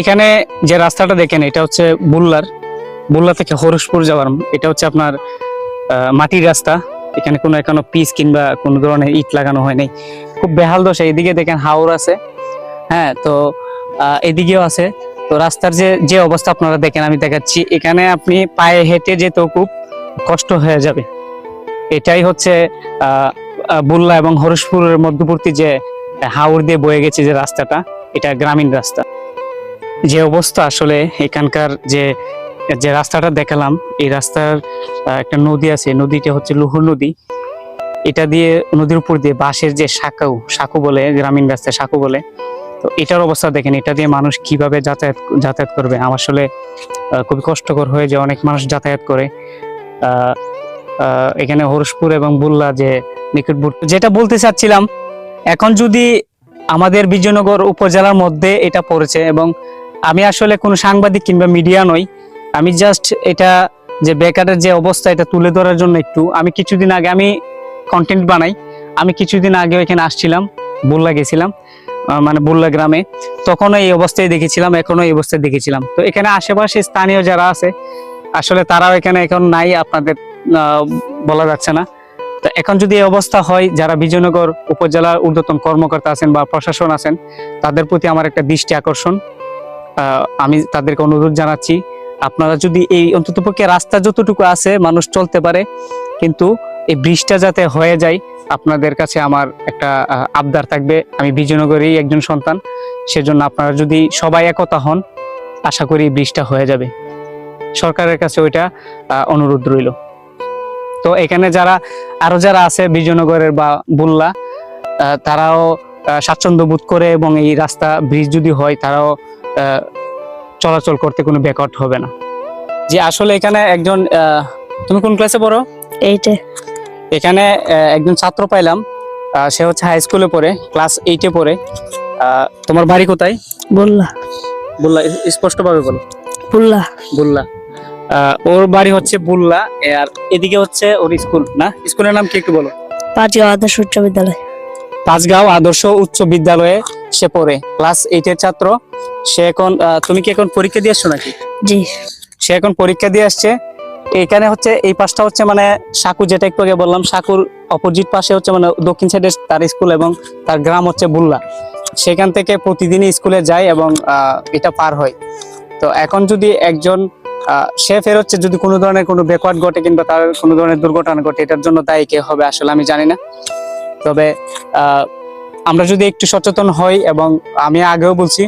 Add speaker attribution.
Speaker 1: এখানে যে রাস্তাটা দেখেন, এটা হচ্ছে বুল্লার। বুল্লা থেকে হরসপুর যাওয়ার, এটা হচ্ছে আপনার মাটির রাস্তা। এখানে কোনো এখনও পিচ কিংবা কোনো ধরনের ইট লাগানো হয় নাই। খুব বেহাল দশা। এদিকে দেখেন হাওর আছে। হ্যাঁ তো এদিকেও আছে। তো রাস্তার যে যে অবস্থা আপনারা দেখেন, আমি দেখাচ্ছি। এখানে আপনি পায়ে হেঁটে যেতেও খুব কষ্ট হয়ে যাবে। এটাই হচ্ছে বুল্লা এবং হরসপুরের মধ্যবর্তী যে হাওর দিয়ে বয়ে গেছে যে রাস্তাটা, এটা গ্রামীণ রাস্তা। যে অবস্থা আসলে এখানকার যে যে রাস্তাটা দেখালাম, এই রাস্তার একটা নদী আছে, নদীটা হচ্ছে লুহুর নদী। এটা দিয়ে নদীর উপর দিয়ে বাঁশের যে শাখাও শাকু বলে, গ্রামীণ রাস্তায় শাকু বলে, তো এটার অবস্থা দেখেন, এটা দিয়ে মানুষ কীভাবে যাতায়াত যাতায়াত করবে? আমার আসলে খুবই কষ্টকর হয়ে যে অনেক মানুষ যাতায়াত করে। এখানে হরসপুর এবং বুল্লা যে নিকটবর্তী, যেটা বলতে চাচ্ছিলাম, এখন যদি আমাদের বিজয়নগর উপজেলার মধ্যে এটা পড়েছে এবং আমি আসলে কোনো সাংবাদিক কিংবা মিডিয়া নই। আমি জাস্ট এটা যে বেকারের যে অবস্থা, এটা তুলে ধরার জন্য একটু। আমি কিছুদিন আগে আমি কন্টেন্ট বানাই। আমি কিছুদিন আগে এখানে আসছিলাম, বুল্লা গেছিলাম মানে বুল্লা গ্রামে। তখনও এই অবস্থায় দেখেছিলাম এখনও এই অবস্থায় দেখেছিলাম। তো এখানে আশেপাশে স্থানীয় যারা আছে, আসলে তারাও এখানে এখন নাই, আপনাদের বলা যাচ্ছে না। তো এখন যদি এই অবস্থা হয়, যারা বিজয়নগর উপজেলার ঊর্ধ্বতন কর্মকর্তা আছেন বা প্রশাসন আছেন, তাদের প্রতি আমার একটা দৃষ্টি আকর্ষণ। আমি তাদেরকে অনুরোধ জানাচ্ছি, আপনারা যদি এই অন্ততপক্ষে রাস্তা যতটুকু আছে মানুষ চলতে পারে, কিন্তু এই ব্রিজটা যাতে হয়ে যায়, আপনাদের কাছে আমার একটা আবদার থাকবে। আমি বিজয়নগরেরই একজন সন্তান, সেজন্য আপনারা যদি সবাই একতা হন, আশা করি ব্রিজটা হয়ে যাবে। সরকারের কাছে ওইটা অনুরোধ রইল। তো এখানে যারা, আরও যারা আছে বিজয়নগরের বা বুল্লা তারাও স্বাচ্ছন্দ্য বোধ করে এবং এই রাস্তা ব্রিজ যদি হয়, তারাও চলাচল করতে কোনো ব্যাকআউট হবে না। যে আসলে এখানে একজন আহ, তুমি কোন ক্লাসে পড়ো?
Speaker 2: এইটা
Speaker 1: এখানে আহ, একজন ছাত্র পাইলাম সে হচ্ছে হাই স্কুলে পড়ে ক্লাস এইটে পড়ে। তোমার বাড়ি কোথায়?
Speaker 2: বললা।
Speaker 1: বুল্লা স্পষ্ট ভাবে বলো।
Speaker 2: বললা।
Speaker 1: বুল্লা। আহ, ওর বাড়ি হচ্ছে বুল্লা আর এদিকে হচ্ছে ওর স্কুল না? স্কুলের নাম কি একটু বলো?
Speaker 2: পাঁচগাঁও আদর্শ উচ্চ বিদ্যালয়।
Speaker 1: পাঁচগাঁও আদর্শ উচ্চ বিদ্যালয়ে সে পড়ে ক্লাস এইটের ছাত্র। সে এখন তুমি কি এখন পরীক্ষা দিয়ে আসছো নাকি?
Speaker 2: জি।
Speaker 1: সে এখন পরীক্ষা দিয়ে আসছে। এখানে হচ্ছে এই পাশটা হচ্ছে মানে সাকু যেটা একটু আগে বললাম সাকুর অপোজিট পাশে হচ্ছে মানে দক্ষিণ সাইডে তার স্কুল এবং তার গ্রাম হচ্ছে বুল্লা। সেখান থেকে প্রতিদিনই স্কুলে যায় এবং এটা পার হয়। তো এখন যদি একজন সে ফের হচ্ছে যদি কোনো ধরনের কোনো ব্যাকওয়ার্ড ঘটে কিংবা তার কোনো ধরনের দুর্ঘটনা ঘটে এটার জন্য দায়ী কে হবে আসলে আমি জানি না। তবে আহ, আমরা যদি একটু সচেতন হই এবং আমি আগেও বলছি